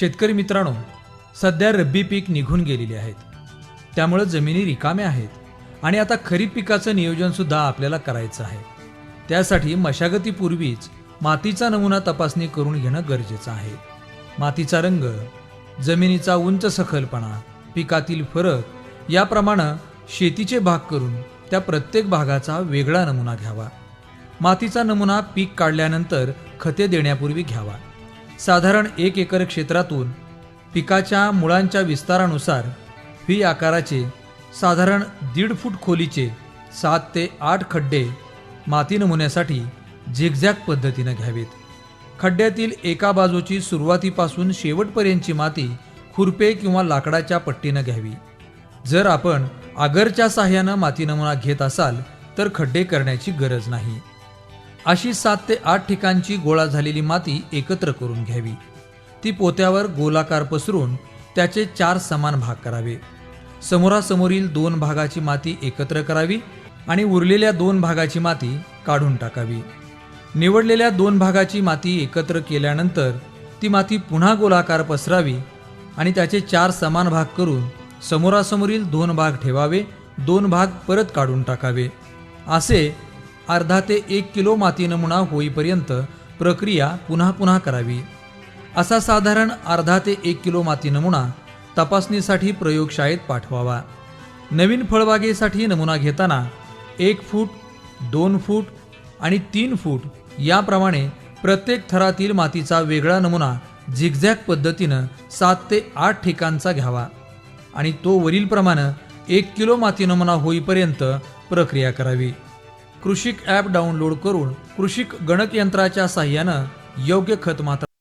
शेतकरी मित्रांनो सध्या रब्बी पीक निघून गेलेले आहेत. त्यामुळं जमिनी रिकाम्या आहेत आणि आता खरीप पिकाचं नियोजनसुद्धा आपल्याला करायचं आहे. त्यासाठी मशागतीपूर्वीच मातीचा नमुना तपासणी करून घेणं गरजेचं आहे. मातीचा रंग जमिनीचा उंच सखलपणा पिकातील फरक याप्रमाणे शेतीचे भाग करून त्या प्रत्येक भागाचा वेगळा नमुना घ्यावा. मातीचा नमुना पीक काढल्यानंतर खते देण्यापूर्वी घ्यावा. साधारण एक एकर क्षेत्रातून पिकाच्या मुळांच्या विस्तारानुसार व्ही आकाराचे साधारण दीड फूट खोलीचे सात ते आठ खड्डे माती नमुन्यासाठी झिगझॅग पद्धतीनं घ्यावेत. खड्ड्यातील एका बाजूची सुरुवातीपासून शेवटपर्यंतची माती खुरपे किंवा लाकडाच्या पट्टीनं घ्यावी. जर आपण आगरच्या साह्यानं माती नमुना घेत असाल तर खड्डे करण्याची गरज नाही. अशी सात ते आठ ठिकाणची गोळा झालेली माती एकत्र करून घ्यावी. ती पोत्यावर गोलाकार पसरून त्याचे चार समान भाग करावे. समोरासमोरील दोन भागाची माती एकत्र करावी आणि उरलेल्या दोन भागाची माती काढून टाकावी. निवडलेल्या दोन भागाची माती एकत्र केल्यानंतर ती माती पुन्हा गोलाकार पसरावी आणि त्याचे चार समान भाग करून समोरासमोरील दोन भाग ठेवावे दोन भाग परत काढून टाकावे. असे अर्धा ते एक किलो माती नमुना होईपर्यंत प्रक्रिया पुन्हा पुन्हा करावी. असा साधारण अर्धा ते एक किलो माती नमुना तपासणीसाठी प्रयोगशाळेत पाठवावा. नवीन फळबागेसाठी नमुना घेताना एक फूट दोन फूट आणि तीन फूट याप्रमाणे प्रत्येक थरातील मातीचा वेगळा नमुना झिगझॅग पद्धतीनं सात ते आठ ठिकाणचा घ्यावा आणि तो वरीलप्रमाणे एक किलो माती नमुना होईपर्यंत प्रक्रिया करावी. कृषिक ॲप डाउनलोड करून कृषिक गणकयंत्राच्या साह्यानं योग्य खत मात्र